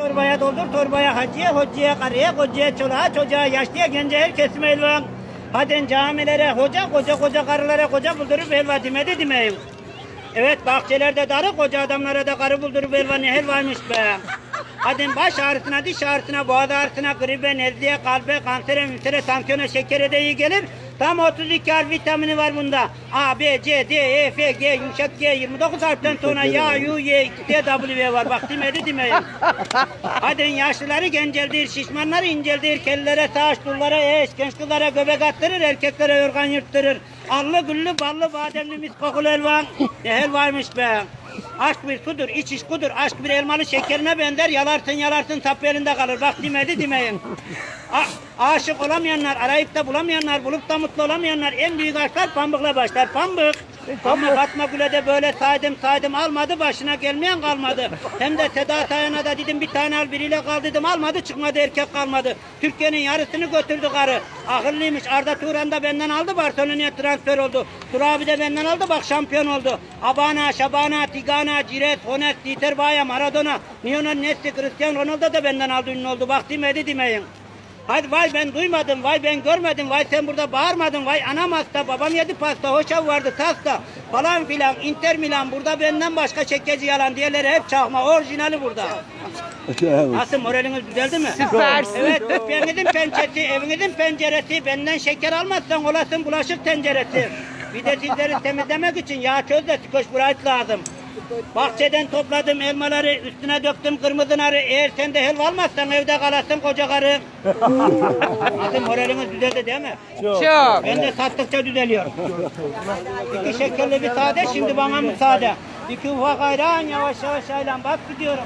Torbaya doldur torbaya hacıya, hocaya, karıya, kocaya, çoluğa, çocuğa, yaşlıya, gence herkesim elvan. Hadi camilere, hoca, koca koca karılara, koca buldurup helva demedi demeyin. Evet bahçelerde darı, koca adamlara da karı buldurup helva ne helvaymış be. Hadi baş ağrısına, diş ağrısına, boğaz ağrısına, gribe, nezleye, kalbe, kansere, müsere, tansiyona, şekere de iyi gelir. Tam 32 harf vitamini var bunda. A, B, C, D, E, F, G, yumuşak G, 29 harften sonra Y, U, Y, X, T, W var. Bak demedi demeyin. Hadi yaşlıları genceldir, şişmanları inceldir, kellere taş, dullara eş, genç kızlara göbek attırır, erkeklere yorgan yırttırır. Allı güllü, ballı, bademli, mis kokulu helvan. Ne helvaymış be. Aşk bir sudur, iç iş kudur. Aşk bir elmalı şekerine benzer. Yalarsın yalarsın sapı elinde kalır. Bak demedi demeyin. A- aşık olamayanlar, arayıp da bulamayanlar, bulup da mutlu olamayanlar en büyük aşklar pambıkla başlar. Pambık. Ama Fatma Gül'e de böyle saydım saydım almadı başına gelmeyen kalmadı. Hem de Seda Sayan'a da dedim bir tane al biriyle kal dedim almadı çıkmadı erkek kalmadı. Türkiye'nin yarısını götürdü karı. Akıllıymış Arda Turan da benden aldı Barcelona'ya transfer oldu. Tur abi de benden aldı bak şampiyon oldu. Abana, Şabana, Tigana, Cires, Hones, Dieter Baya, Maradona, Lionel Messi, Cristiano Ronaldo da benden aldı ünlü oldu. Bak demedi demeyin. Hadi vay ben duymadım, vay ben görmedim, vay sen burada bağırmadın, vay anam hasta, babam yedi pasta, hoşaf vardı tasta falan filan, Inter Milan burada benden başka çekeci yalan diğerleri hep çakma, orijinali burada. Nasıl moraliniz düzeldi mi? Süpersin. Evet, dükkanınızın pençesi, evinizin penceresi, benden şeker almazsan olasın bulaşık tenceresi. Bir de sizleri temizlemek için yağ çöz de skoş lazım. Bahçeden topladım elmaları, üstüne döktüm kırmızı narı. Eğer sen de helva almazsan evde kalasın koca karı. Nasıl moraliniz düzeldi değil mi? Çok. Ben de sattıkça düzeliyor. İki şekerli bir sade, şimdi bana müsaade. İki ufak ayran, yavaş yavaş ayran. Bak gidiyorum.